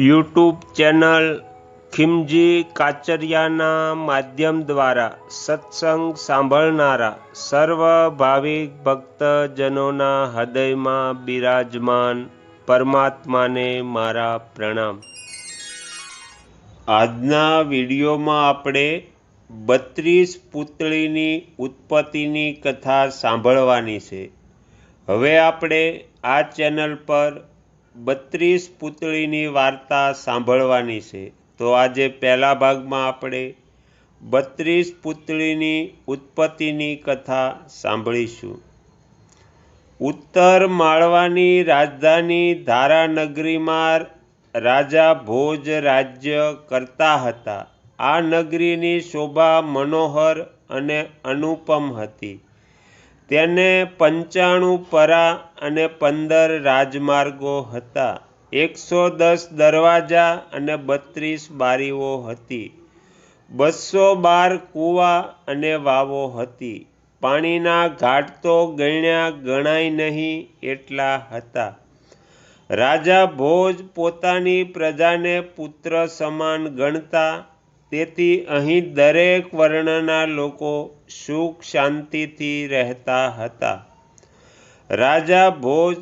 YouTube channel ખિમજી કાચરિયાના માધ્યમ દ્વારા સત્સંગ સાંભળનારા સર્વ ભાવિક ભક્તજનોના હૃદયમાં બિરાજમાન પરમાત્માને મારા પ્રણામ. આજના વિડીયોમાં આપણે બત્રીસ પુતળીની ઉત્પત્તિની કથા સાંભળવાની છે. હવે આપણે આ ચેનલ પર બત્રીસ પુતળીની વાર્તા સાંભળવાની છે. તો આજે પહેલા ભાગમાં આપણે બત્રીસ પુતળીની ઉત્પત્તિની કથા સાંભળીશું. ઉત્તર માળવાની રાજધાની ધારાનગરીમાં રાજા ભોજ રાજ્ય કરતા હતા. આ નગરીની શોભા, મનોહર અને અનુપમ હતી. તેને પંચાણું પરા અને પંદર રાજમાર્ગો હતા. એકસો દસ દરવાજા અને બત્રીસ બારીઓ હતી. બસો બાર કૂવા અને વાવો હતી. પાણીના ઘાટ તો ગણ્યા ગણાય નહીં એટલા હતા. રાજા ભોજ પોતાની પ્રજાને પુત્ર સમાન ગણતા તેથી અહીં દરેક વર્ણના લોકો સુખ શાંતિથી રહેતા હતા. રાજા ભોજ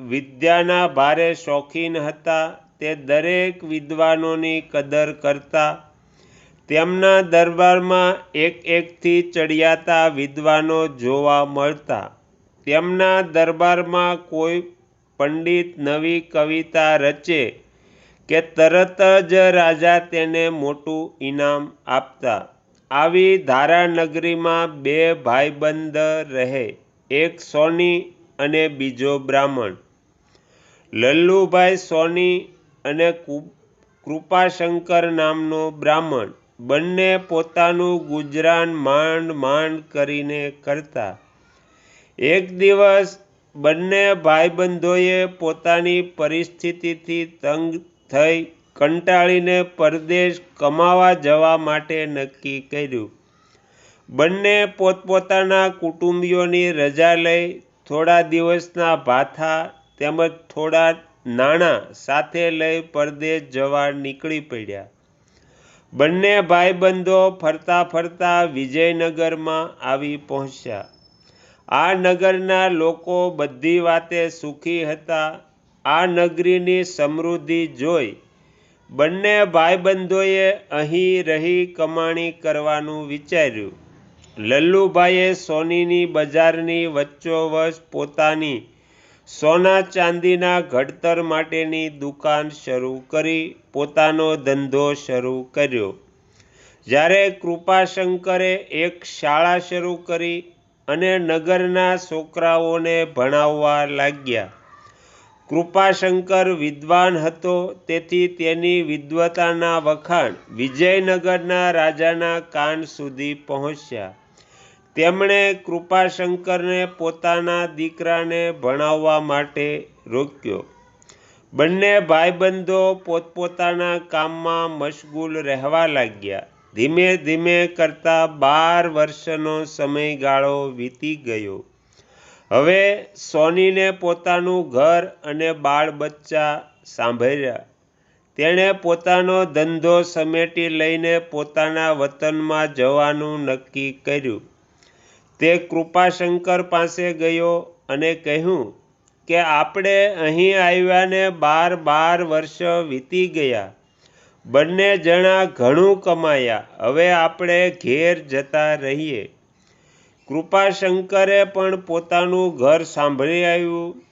વિદ્યાના ભારે શોખીન હતા. તે દરેક વિદ્વાનોની કદર કરતા. તેમના દરબારમાં એક એકથી ચડિયાતા વિદ્વાનો જોવા મળતા. તેમના દરબારમાં કોઈ પંડિત નવી કવિતા રચે કે તરત જ રાજા તેને મોટું ઇનામ આપતા. આવી ધારાનગરીમાં બે ભાઈબંધ રહે, એક સોની અને બીજો બ્રાહ્મણ. લલ્લુભાઈ સોની અને કૃપાશંકર નામનો બ્રાહ્મણ બંને પોતાનું ગુજરાન માંડ માંડ કરીને કરતા. એક દિવસ બંને ભાઈબંધોએ પોતાની પરિસ્થિતિથી તંગ થઈ કંટાળીને પરદેશ કમાવા જવા માટે નક્કી કર્યું. બંને પોતપોતાના કુટુંબીઓની રજા લઈ થોડા દિવસના ભાથા તેમજ થોડા નાણાં સાથે લઈ પરદેશ જવા નીકળી પડ્યા. બંને ભાઈબંધો ફરતા ફરતા વિજયનગરમાં આવી પહોંચ્યા. આ નગરના લોકો બધી વાતે સુખી હતા આ નગરીની સમૃદ્ધિ જોઈ બંને ભાઈબંધોએ અહીં રહી કમાણી કરવાનું વિચાર્યું. લલ્લુભાઈએ સોનીની બજારની વચ્ચોવચ પોતાની સોના ચાંદીના ઘડતર માટેની દુકાન શરૂ કરી પોતાનો ધંધો શરૂ કર્યો. જ્યારે કૃપાશંકરે એક શાળા શરૂ કરી અને નગરના છોકરાઓને ભણાવવા લાગ્યા. કૃપાશંકર વિદ્વાન હતો. તેથી તેની વિદ્વતાના વખાણ વિજયનગરના રાજાના કાન સુધી પહોંચ્યા. તેમણે કૃપાશંકરને પોતાના દીકરાને ભણાવવા માટે રોક્યો. બંને ભાઈબંધો પોતપોતાના કામમાં મશગુલ રહેવા લાગ્યા. ધીમે ધીમે કરતા બાર વર્ષનો સમયગાળો વીતી ગયો. હવે સોનીને પોતાનું ઘર અને બાળ બચ્ચા સાંભળ્યા. તેણે પોતાનો ધંધો સમેટી લઈને પોતાના વતનમાં જવાનું નક્કી કર્યું. તે કૃપાશંકર પાસે ગયો અને કહ્યું કે, આપણે અહીં આવ્યાને બાર બાર વર્ષ વીતી ગયા. બંને જણા ઘણું કમાયા. હવે આપણે ઘેર જતા રહીએ. કૃપાશંકરે પણ પોતાનું ઘર સાંભળી આવ્યું.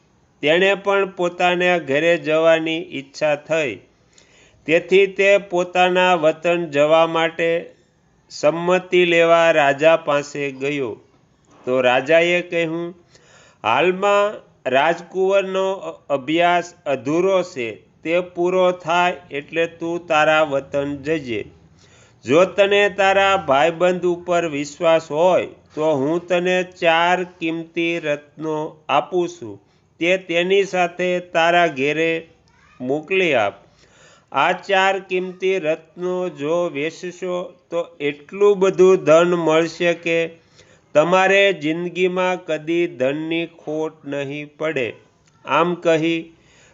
તેણે પણ પોતાના ઘરે જવાની ઈચ્છા થઈ. તેથી તે પોતાના વતન જવા માટે સંમતિ લેવા રાજા પાસે ગયો. તો રાજાએ કહ્યું, હાલમાં રાજકુંવરનો અભ્યાસ અધૂરો છે. તે પૂરો થાય એટલે તું તારા વતન જજે. જો તને તારા ભાઈબંધ ઉપર વિશ્વાસ હોય, તો હું તને ચાર કિંમતી રત્નો આપું છું. તે તેની સાથે તારા ઘેરે મોકલી આપ. આ ચાર કિંમતી રત્નો જો વેચશો, તો એટલું બધું ધન મળશે કે તમારે જિંદગીમાં કદી ધનની ખોટ નહીં પડે. આમ કહી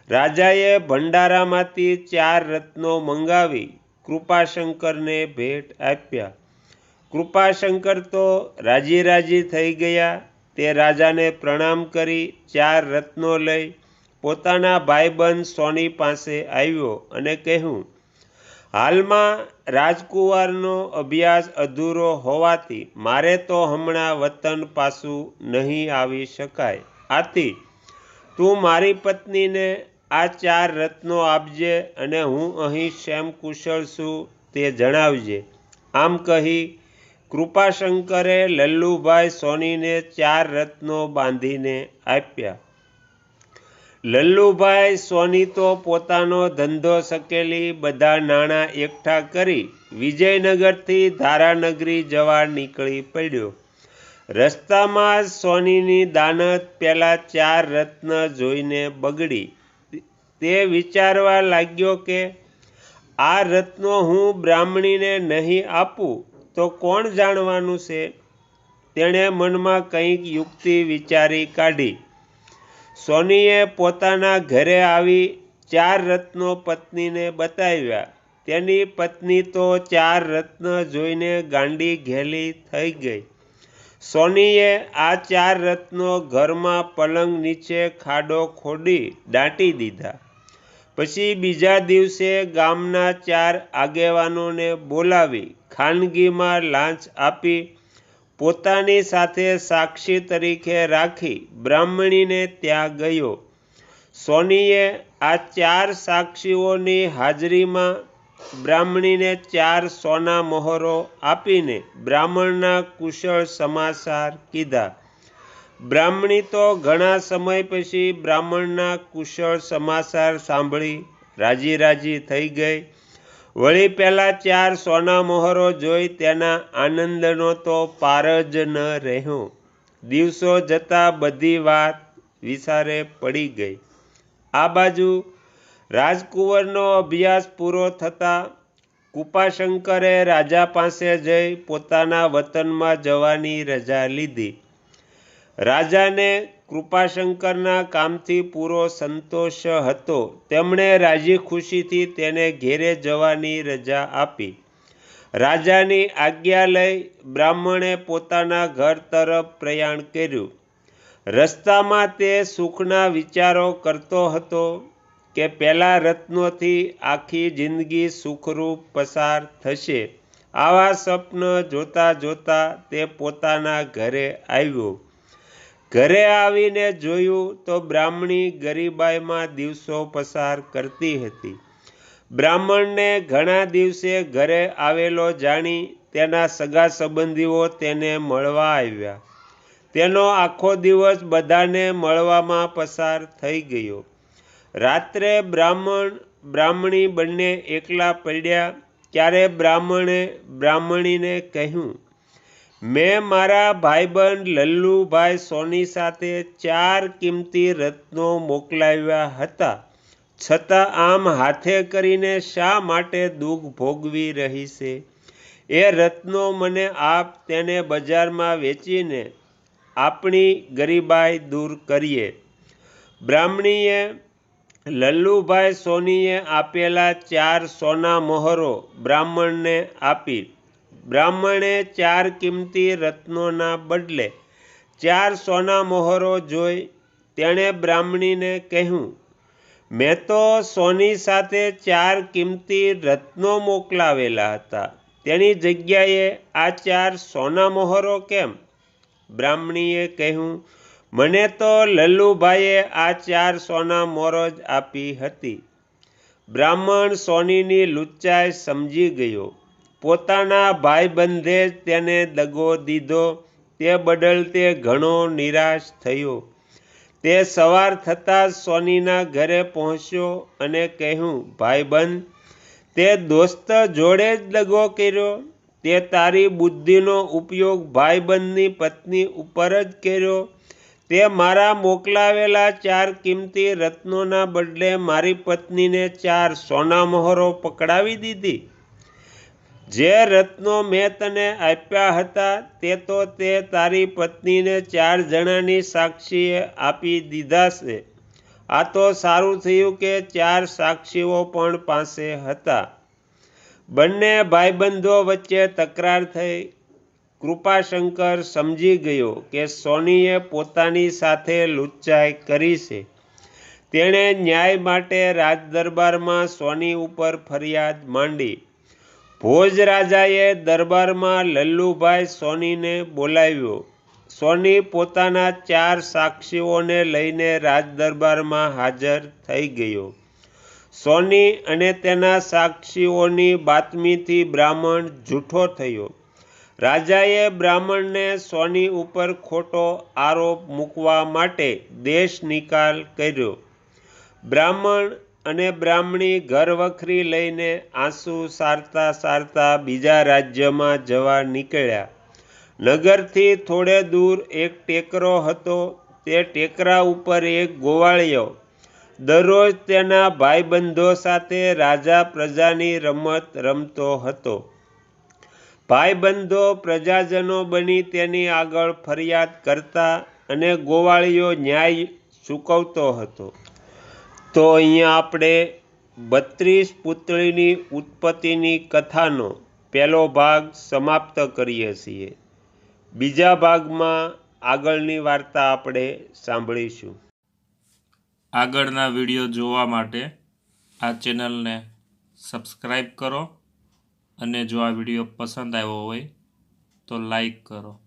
રાજાએ ભંડારામાંથી ચાર રત્નો મંગાવી. કૃપાશંકરને ભેટ આપ્યા. કૃપાશંકર તો રાજી રાજી થઈ ગયા. તે રાજાને પ્રણામ કરી, ચાર રત્નો લઈ પોતાના ભાઈબંધ સોની પાસે આવ્યો અને કહ્યું, હાલમાં રાજકુંવરનો અભ્યાસ અધૂરો હોવાથી મારે તો હમણાં વતન પાછું નહીં આવી શકાય. આથી તું મારી પત્નીને આ ચાર રત્નો આપજે અને હું અહીં શેમ કુશળ છું તે જણાવજે. આમ કહી કૃપાશંકરે લલ્લુભાઈ સોનીને ચાર રત્નો બાંધીને આપ્યા. લલ્લુભાઈ સોની તો પોતાનો ધંધો સકેલી બધા નાણાં એકઠા કરી વિજયનગરથી ધારાનગરી જવા નીકળી પડ્યો. રસ્તામાં સોનીની દાનત પેલા ચાર રત્ન જોઈને બગડી. તે વિચારવા લાગ્યો કે, આ રત્નો હું બ્રાહ્મણીને નહીં આપું, તો કોણ જાણવાનું છે? તેણે મનમાં કંઈક યુક્તિ વિચારી કાઢી. સોનીએ પોતાના ઘરે આવી ચાર રત્નો પત્નીને બતાવ્યા. તેની પત્ની તો ચાર રત્ન જોઈને ગાંડી ઘેલી થઈ ગઈ. સોનીએ આ ચાર રત્નો ઘરમાં પલંગ નીચે ખાડો ખોડી દાટી દીધા. પછી બીજા દિવસે ગામના ચાર આગેવાનોને બોલાવી ખાનગીમાં લાંચ આપી, પોતાની સાથે સાક્ષી તરીકે રાખી બ્રાહ્મણીને ત્યાં ગયો. સોનીએ આ ચાર સાક્ષીઓની હાજરીમાં બ્રાહ્મણીને ચાર સોના મોહરો આપીને બ્રાહ્મણના કુશળ સમાચાર કીધા. બ્રાહ્મણી તો ઘણા સમય પછી બ્રાહ્મણના કુશળ સમાચાર સાંભળી રાજી રાજી થઈ ગઈ. વળી પહેલાં ચાર સોના મોહરો જોઈ તેના આનંદનો તો પાર જ ન રહ્યો. દિવસો જતાં બધી વાત વિસારે પડી ગઈ. આ બાજુ રાજકુંવરનો અભ્યાસ પૂરો થતાં કૃપાશંકરે રાજા પાસે જઈ પોતાના વતનમાં જવાની રજા લીધી. રાજાને કૃપાશંકરના કામથી પૂરો સંતોષ હતો. તેમણે રાજી ખુશીથી તેને ઘેરે જવાની રજા આપી. રાજાની આજ્ઞા લઈ બ્રાહ્મણે પોતાના ઘર તરફ પ્રયાણ કર્યું. રસ્તામાં તે સુખના વિચારો કરતો હતો કે પહેલાં રત્નોથી આખી જિંદગી સુખરૂપ પસાર થશે. આવા સ્વપ્ન જોતા જોતા તે પોતાના ઘરે આવ્યો. ઘરે આવીને જોયું તો બ્રાહ્મણી ગરીબાઈમાં દિવસો પસાર કરતી હતી. બ્રાહ્મણને ઘણા દિવસે ઘરે આવેલો જાણી તેના સગા સંબંધીઓ તેને મળવા આવ્યા. તેનો આખો દિવસ બધાને મળવામાં પસાર થઈ ગયો. રાત્રે બ્રાહ્મણ, બ્રાહ્મણી બંને એકલા પડ્યા. ત્યારે બ્રાહ્મણે બ્રાહ્મણીને કહ્યું મેં મારા ભાઈબંધ લલ્લુભાઈ સોની સાથે ચાર કિંમતી રત્નો મોકલાવ્યા હતા. છતાં આમ હાથે કરીને શા માટે દુઃખ ભોગવી રહી છે? એ રત્નો મને આપ તેને બજારમાં વેચીને આપણી ગરીબાઈ દૂર કરીએ. બ્રાહ્મણીએ લલ્લુભાઈ સોનીએ આપેલા ચાર સોના મોહરો બ્રાહ્મણને આપી. બ્રાહ્મણે ચાર કિંમતી રત્નોના બદલે ચાર સોના મોહરો જોઈ તેણે બ્રાહ્મણીને કહ્યું, મેં તો સોની સાથે ચાર કિંમતી રત્નો મોકલાવેલા હતા. તેની જગ્યાએ આ ચાર સોના મોહરો કેમ? બ્રાહ્મણીએ કહ્યું, મને તો લલ્લુભાઈએ આ ચાર સોના મોરો જ આપી હતી. બ્રાહ્મણ સોનીની લુચ્ચાઈ સમજી ગયો. પોતાના ભાઈબંધે તેને દગો દીધો. તે બદલ તે ઘણો નિરાશ થયો. તે સવાર થતાં સોનીના ઘરે પહોંચ્યો અને કહ્યું, ભાઈબંધ, તે દોસ્ત જોડે જ દગો કર્યો. તે તારી બુદ્ધિનો ઉપયોગ ભાઈબંધની પત્ની ઉપર જ કર્યો. તે મારા મોકલાવેલા ચાર કિંમતી રત્નોના બદલે મારી પત્નીને ચાર સોના મોહરો પકડાવી દીધી. જે રત્નો મેં તને આપ્યા હતા, તે તો તે તારી પત્નીને ચાર જણાની સાક્ષીએ આપી દીધા છે. આ તો સારું થયું કે ચાર સાક્ષીઓ પણ પાસે હતા. બંને ભાઈબંધો વચ્ચે તકરાર થઈ. કૃપાશંકર સમજી ગયો કે સોનીએ પોતાની સાથે લુચ્ચાઈ કરી છે. તેણે ન્યાય માટે રાજદરબારમાં સોની ઉપર ફરિયાદ માંડી. ભોજ રાજાએ દરબારમાં લલ્લુભાઈ સોનીને બોલાવ્યો. સોની પોતાના ચાર સાક્ષીઓને લઈને રાજદરબારમાં હાજર થઈ ગયો. સોની અને તેના સાક્ષીઓની બાતમીથી બ્રાહ્મણ જૂઠો થયો. રાજાએ બ્રાહ્મણને સોની ઉપર ખોટો આરોપ મૂકવા માટે દેશ નિકાલ કર્યો. બ્રાહ્મણ અને બ્રાહ્મણી ઘર વખરી લઈને આંસુ સારતા સારતા બીજા રાજ્યમાં જવા નીકળ્યા. નગરથી થોડે દૂર એક ટેકરો હતો. તે ટેકરા ઉપર એક ગોવાળિયો. દરરોજ તેના ભાઈબંધો સાથે રાજા પ્રજાની રમત રમતો હતો. ભાઈબંધો પ્રજાજનો બની તેની આગળ ફરિયાદ કરતા અને ગોવાળિયો ન્યાય ચૂકવતો હતો. તો અહીંયા આપણે બત્રીસ પુતળીની ઉત્પત્તિની કથાનો પહેલો ભાગ સમાપ્ત કરીએ છીએ. બીજા ભાગમાં આગળની વાર્તા આપણે સાંભળીશું. આગળના વીડિયો જોવા માટે આ ચેનલને સબસ્ક્રાઈબ કરો અને જો આ વીડિયો પસંદ આવ્યો હોય તો લાઈક કરો.